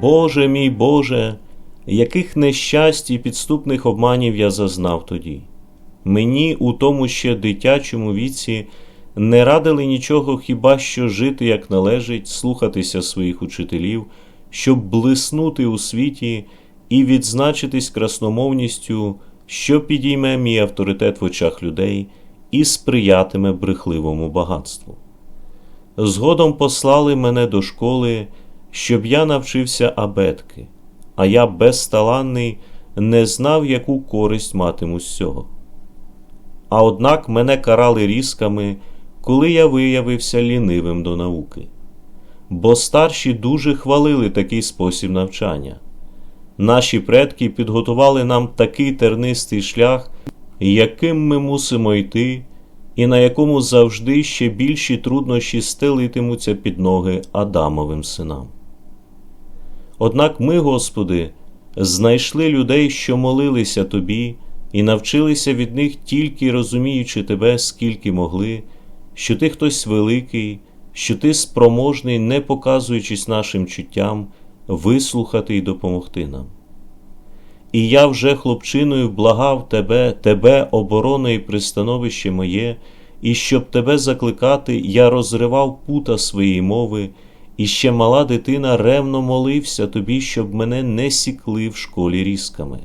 Боже мій Боже, яких нещасть і підступних обманів я зазнав тоді. Мені у тому ще дитячому віці не радили нічого хіба що жити як належить, слухатися своїх учителів, щоб блиснути у світі і відзначитись красномовністю, що підійме мій авторитет в очах людей і сприятиме брехливому багатству. Згодом послали мене до школи, щоб я навчився абетки, а я безталанний не знав, яку користь матиму з цього. А однак мене карали різками, коли я виявився лінивим до науки. Бо старші дуже хвалили такий спосіб навчання. Наші предки підготували нам такий тернистий шлях, яким ми мусимо йти, і на якому завжди ще більші труднощі стелитимуться під ноги Адамовим синам. Однак ми, Господи, знайшли людей, що молилися Тобі, і навчилися від них тільки розуміючи Тебе, скільки могли, що Ти хтось великий, що Ти спроможний, не показуючись нашим чуттям, вислухати і допомогти нам. І я вже хлопчиною благав тебе, тебе, оборони і пристановище моє, і щоб тебе закликати, я розривав пута своєї мови, і ще мала дитина ревно молився тобі, щоб мене не сікли в школі різками.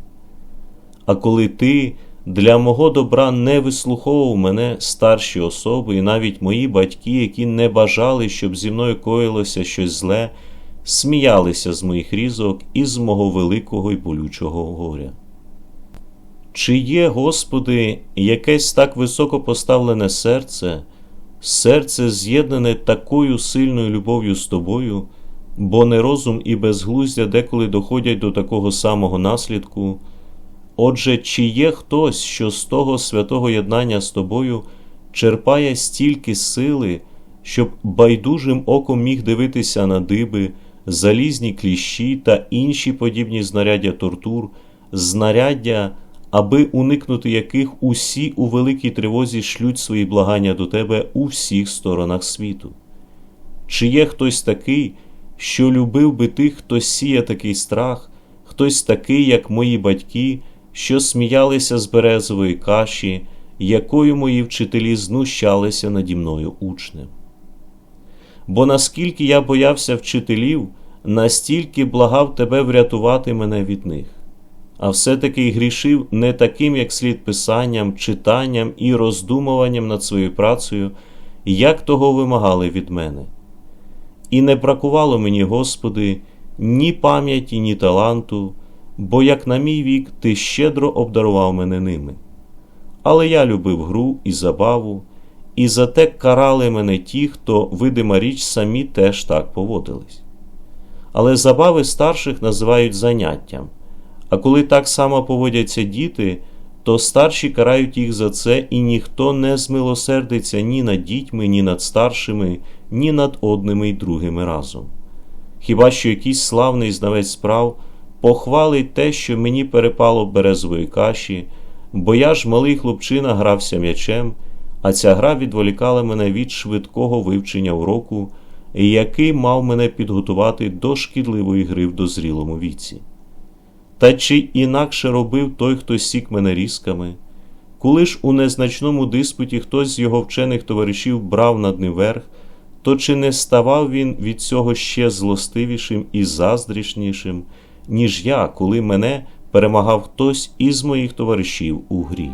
А коли ти для мого добра не вислуховував мене старші особи, і навіть мої батьки, які не бажали, щоб зі мною коїлося щось зле, сміялися з моїх різок і з мого великого й болючого горя. Чи є, Господи, якесь так високо поставлене серце, серце з'єднане такою сильною любов'ю з тобою, бо нерозум і безглуздя деколи доходять до такого самого наслідку? Отже, чи є хтось, що з того святого єднання з тобою черпає стільки сили, щоб байдужим оком міг дивитися на диби, залізні кліщі та інші подібні знаряддя тортур, знаряддя, аби уникнути яких усі у великій тривозі шлють свої благання до тебе у всіх сторонах світу? Чи є хтось такий, що любив би тих, хто сіє такий страх, хтось такий, як мої батьки, що сміялися з березової каші, якою мої вчителі знущалися наді мною учнем? Бо наскільки я боявся вчителів, настільки благав тебе врятувати мене від них, а все-таки грішив не таким, як слід писанням, читанням і роздумуванням над своєю працею, як того вимагали від мене. І не бракувало мені, Господи, ні пам'яті, ні таланту, бо, як на мій вік, Ти щедро обдарував мене ними. Але я любив гру і забаву, і зате карали мене ті, хто, видима річ, самі теж так поводились. Але забави старших називають заняттям, а коли так само поводяться діти, то старші карають їх за це, і ніхто не змилосердиться ні над дітьми, ні над старшими, ні над одними й другими разом. Хіба що якийсь славний знавець справ похвалить те, що мені перепало березової каші, бо я ж малий хлопчина грався м'ячем, а ця гра відволікала мене від швидкого вивчення уроку, який мав мене підготувати до шкідливої гри в дозрілому віці. Та чи інакше робив той, хто сік мене різками, коли ж у незначному диспуті хтось з його вчених товаришів брав над ним верх, то чи не ставав він від цього ще злостивішим і заздрішнішим, ніж я, коли мене перемагав хтось із моїх товаришів у грі?